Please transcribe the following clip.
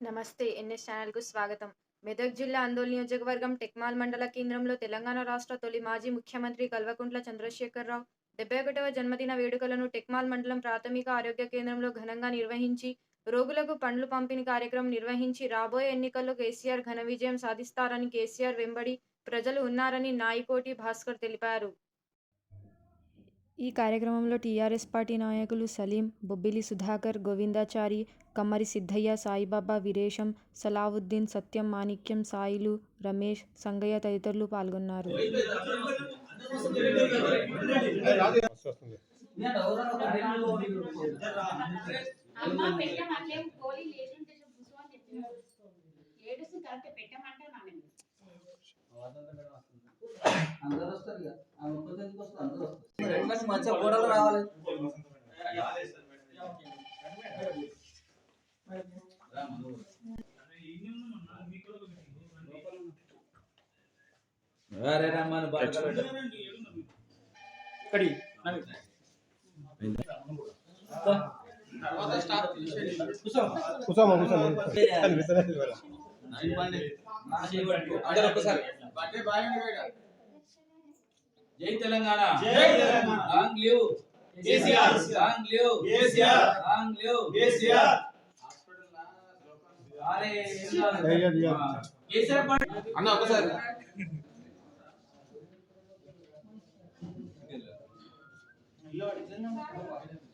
నమస్తే ఎన్ఎస్ ఛానల్కు స్వాగతం. మెదక్ జిల్లా ఆందోళన నియోజకవర్గం టెక్మాల్ మండల కేంద్రంలో తెలంగాణ రాష్ట్ర తొలి మాజీ ముఖ్యమంత్రి కల్వకుంట్ల చంద్రశేఖరరావు డెబ్బై ఒకటవ జన్మదిన వేడుకలను టెక్మాల్ మండలం ప్రాథమిక ఆరోగ్య కేంద్రంలో ఘనంగా నిర్వహించి రోగులకు పండ్లు పంపిణీ కార్యక్రమం నిర్వహించి రాబోయే ఎన్నికల్లో కేసీఆర్ ఘన విజయం సాధిస్తారని కేసీఆర్ వెంబడి ప్రజలు ఉన్నారని నాయకోటి భాస్కర్ తెలిపారు. ఈ కార్యక్రమంలో టీఆర్ఎస్ పార్టీ నాయకులు సలీం బొబ్బిలి సుధాకర్ గోవిందాచారి కమ్మరి సిద్ధయ్య సాయిబాబా వీరేశం సలావుద్దీన్ సత్యం మాణిక్యం సాయిలు రమేష్ సంగయ్య తదితరులు పాల్గొన్నారు. అందరూ వస్తారు మంచిగా గోడలు రావాలి అరే రమ్మని బాగా కూర్చోమా కూర్చోమా అందరూ ఒక్కసారి జై తెలంగాణ జై Telangana. Long live KCR. Long live KCR. Long live KCR. అరే అన్న ఒకసారి ఓకే